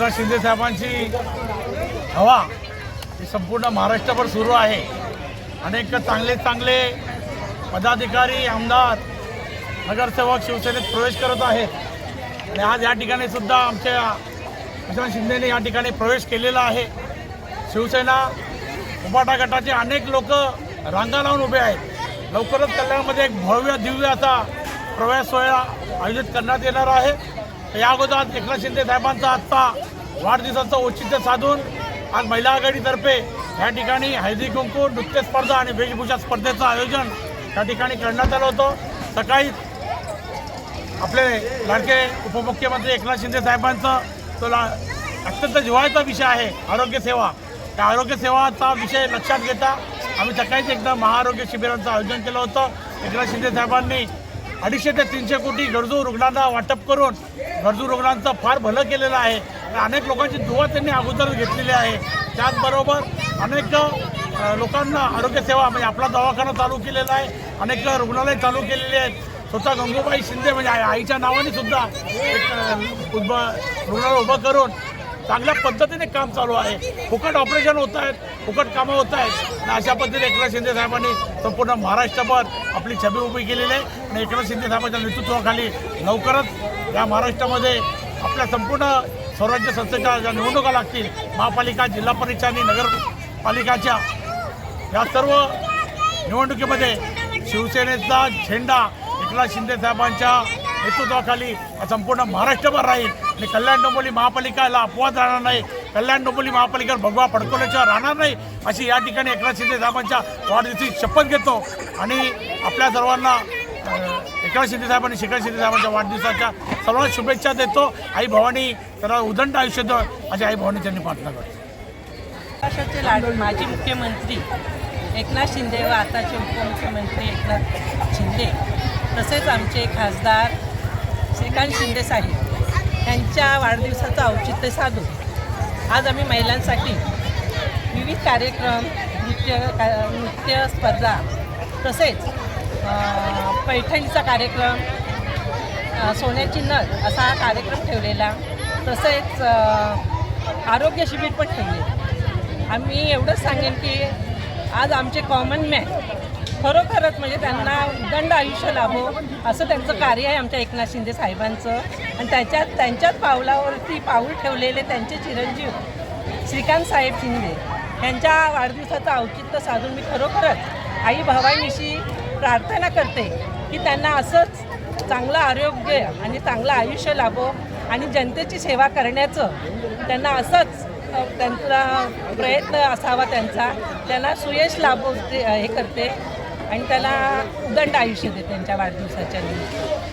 एकनाथ शिंदे साहेबांची हवा ही संपूर्ण महाराष्ट्रभर सुरू आहे. अनेक चांगले चांगले पदाधिकारी आमदार नगरसेवक शिवसेनेत प्रवेश करत आहेत. आणि आज या ठिकाणी सुद्धा आमच्या एकनाथ शिंदेने या ठिकाणी प्रवेश केलेला आहे. शिवसेना उपाटा गटाचे अनेक लोक रांगा लावून उभे आहेत. लवकरच कल्याणमध्ये एक भव्य दिव्य असा प्रवेश सोहळा आयोजित करण्यात येणार आहे. या अगोदर एकनाथ शिंदे साहेबांचा आजचा वाढदिवसाचं औचित्य साधून आज महिला आघाडीतर्फे या ठिकाणी हळदी कुंकू नृत्य स्पर्धा आणि वेशभूषा स्पर्धेचं आयोजन त्या ठिकाणी करण्यात आलं होतं. सकाळी आपले लाडके उपमुख्यमंत्री एकनाथ शिंदे साहेबांचं तो ला अत्यंत जिव्हाळ्याचा विषय आहे आरोग्यसेवा त्या आरोग्यसेवाचा विषय लक्षात घेता आम्ही सकाळीच एकदा महाआरोग्य शिबिरांचं आयोजन केलं होतं. एकनाथ शिंदे साहेबांनी अडीचशे ते तीनशे कोटी गरजू रुग्णांना वाटप करून गरजू रुग्णांचं फार भलं केलेलं आहे. अनेक लोकांची दुवा त्यांनी अगोदर घेतलेली आहे. त्याचबरोबर अनेक लोकांना आरोग्यसेवा म्हणजे आपला दवाखाना चालू केलेला आहे. अनेक रुग्णालय चालू केलेले आहेत. स्वतः गंगूबाई शिंदे म्हणजे आई- आईच्या नावाने सुद्धा एक अ, उभं रुग्णालय उभं करून चांगल्या पद्धतीने काम चालू आहे. फुकट ऑपरेशन होत आहेत फुकट कामं होत आहेत. आणि अशा पद्धतीने एकनाथ शिंदे साहेबांनी संपूर्ण महाराष्ट्रभर आपली छबी उभी केलेली आहे. आणि एकनाथ शिंदे साहेबांच्या नेतृत्वाखाली लवकरच या महाराष्ट्रामध्ये आपल्या संपूर्ण स्वराज्य संस्थेच्या ज्या निवडणुका लागतील महापालिका जिल्हा परिषद आणि नगरपालिकाच्या या सर्व निवडणुकीमध्ये शिवसेनेचा झेंडा एकनाथ शिंदे साहेबांच्या नेतृत्वाखाली संपूर्ण महाराष्ट्रभर राहील. आणि कल्याण डोंबोली महापालिकाला अपवाद राहणार नाही. कल्याण डोंबोली महापालिकेवर भगवा फडकवल्याशिवाय राहणार नाही अशी या ठिकाणी एकनाथ शिंदे साहेबांच्या वाढदिवशी शपथ घेतो. आणि आपल्या सर्वांना अ, एकनाथ शिंदे साहेबांनी शेखर शिंदे साहेबांच्या वाढदिवसाच्या सर्वांना शुभेच्छा देतो. आई भवानी त्याला उदंड आयुष्य दो अशी आई भवानी त्यांनी प्रार्थना करतो. महाराष्ट्राचे लाडू माजी मुख्यमंत्री एकनाथ शिंदे व आताचे उपमुख्यमंत्री एकनाथ शिंदे तसेच आमचे खासदार श्रीकांत शिंदे साहेब यांच्या वाढदिवसाचं औचित्य साधून आज आम्ही महिलांसाठी विविध कार्यक्रम नृत्य का नृत्य स्पर्धा तसेच पैठणीचा कार्यक्रम सोन्याची नळ असा हा कार्यक्रम ठेवलेला. तसेच आरोग्य शिबिर पण ठेवले. आम्ही एवढंच सांगेन की आज आमचे कॉमन मॅन खरोखरच म्हणजे त्यांना उदंड आयुष्य लाभो असं त्यांचं कार्य आहे आमच्या एकनाथ शिंदे साहेबांचं. आणि त्याच्यात त्यांच्याच पावलावरती पाऊल ठेवलेले त्यांचे चिरंजीव श्रीकांत साहेब शिंदे. यांच्या वाढदिवसाचं औचित्य साधून मी खरोखरच आई भावांविषयी प्रार्थना करते की त्यांना असंच चांगलं आरोग्य आणि चांगलं आयुष्य लाभो आणि जनतेची सेवा करण्याचं त्यांना असंच त्यांचा प्रयत्न असावा त्यांचा. त्यांना सुयश लाभो ते- हे करते आणि त्याला उदंड आयुष्य देते त्यांच्या वाढदिवसाच्या निमित्त